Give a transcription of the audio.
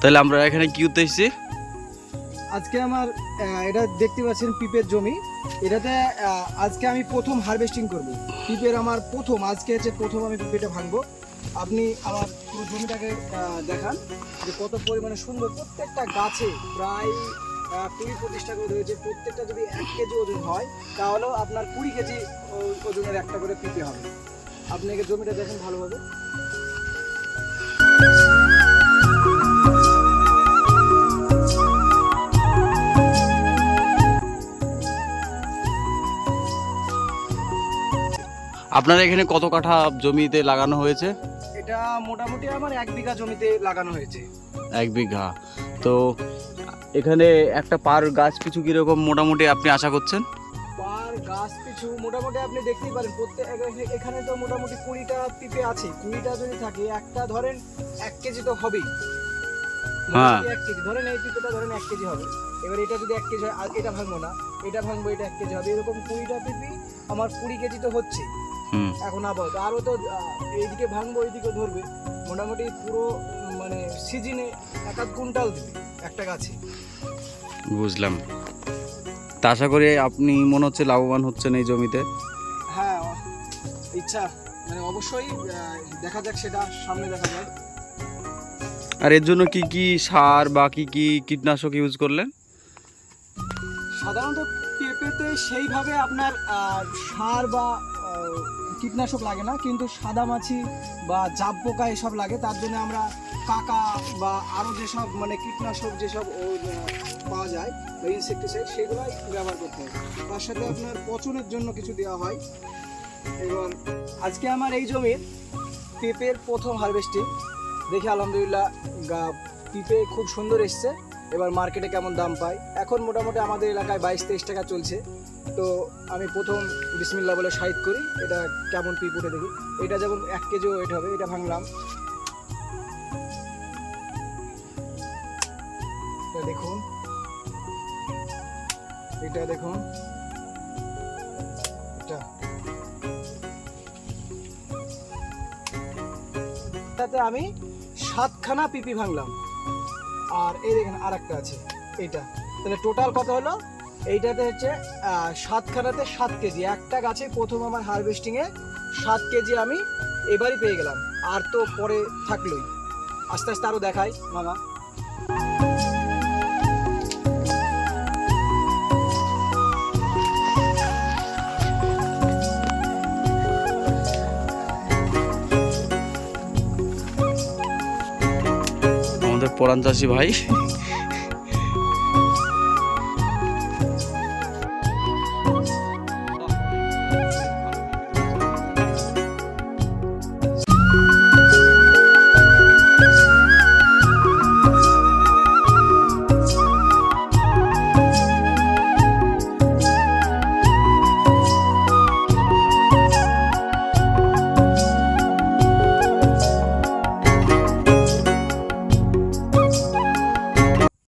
তাহলে আমরা এখানে কি করতে এসেছি? আজকে আমার এটা দেখতে পাচ্ছেন পিপের জমি। এটাতে আজকে আমি প্রথম হারভেস্টিং করব। পিপের আমার প্রথম, আজকে হচ্ছে প্রথম আমি পিপেটা ভাঙবো। আপনি আমার পুরো জমিটাকে দেখান যে কত পরিমাণে সুন্দর প্রত্যেকটা গাছে প্রায় কুড়ি পঁচিশটা করে রয়েছে। প্রত্যেকটা যদি এক কেজি ওজন হয়, তাহলেও আপনার কুড়ি কেজি ওজনের একটা করে পিপে হবে। আপনি আগে জমিটা দেখেন ভালোভাবে। আপনার এখানে কত কাঠা জমিতে লাগানো হয়েছে? এটা মোটামুটি আমার এক বিঘা জমিতে লাগানো হয়েছে। এক বিঘা। তো এখানে একটা পার গাছ পিছু কীরকম মোটামুটি আপনি আশা করছেন? পার গাছ পিছু মোটামুটি আপনি দেখতেই পারেন প্রত্যেক এখানে- তো মোটামুটি কুড়িটা পিপে আছে। কুড়িটা যদি থাকে একটা ধরেন এক কেজি তো হবেই। হ্যাঁ। এক কেজি। ধরেন এই পিপেটা ধরেন এক কেজি হবে। এবার এটা যদি এক কেজি হয় আর এটা ভাঙবো না। এটা ভাঙবো এটা এক কেজি হবে। এরকম কুড়িটা পিপি আমার কুড়ি কেজি তো হচ্ছে। এখন আপাতত। আরও তো এইদিকে ভাঙবো এইদিকে ধরবে। মোটামুটি পুরো মানে সিজনে এক আধ কুইন্টাল দিবে একটা গাছে। বুঝলাম। তা আশা করি আপনি মনে হচ্ছে লাভবান হচ্ছেন এই জমিতে। হ্যাঁ ইচ্ছা। মানে অবশ্যই দেখা যাক সেটা সামনে দেখা যায়। আর এর জন্য কি কি সার বা কি কি কীটনাশক ইউজ করলেন? পেঁপেতে সেইভাবে আপনার সার বা কীটনাশক লাগে না, কিন্তু সাদামাছি বা জাব পোকা এসব লাগে, তার জন্য আমরা কাকা বা আরও যেসব মানে কীটনাশক যেসব পাওয়া যায় ইনসেকটিসাইড সেগুলোই ব্যবহার করতে হয়। তার সাথে আপনার পচনের জন্য কিছু দেওয়া হয়। এবং আজকে আমার এই জমির পেঁপের প্রথম হারভেস্টিং দেখে আলহামদুলিল্লাহ পেঁপে খুব সুন্দর এসছে। এবার মার্কেটে কেমন দাম পাই এখন মোটামুটি আমাদের এলাকায় বাইশ তেইশ টাকা চলছে। তো আমি প্রথম বিসমিল্লা বলে সাইড করি, এটা কেমন পিপ উঠে দেখি। এটা যেমন এক কেজি ওয়েট হবে, এটা ভাঙলাম। এটা দেখুন। এটা দেখুন। তাতে আমি সাতখানা পিপি ভাঙলাম। আর এই দেখেন আর একটা আছে, এইটা। তাহলে টোটাল কত হলো? এইটাতে হচ্ছে সাতখানাতে সাত কেজি। একটা গাছে প্রথম আমার হারভেস্টিংয়ে সাত কেজি আমি এবারই পেয়ে গেলাম। আর তো পরে থাকলোই। আস্তে আস্তে আরও দেখাই, মামা। আমাদের পরাণ চাষি ভাই।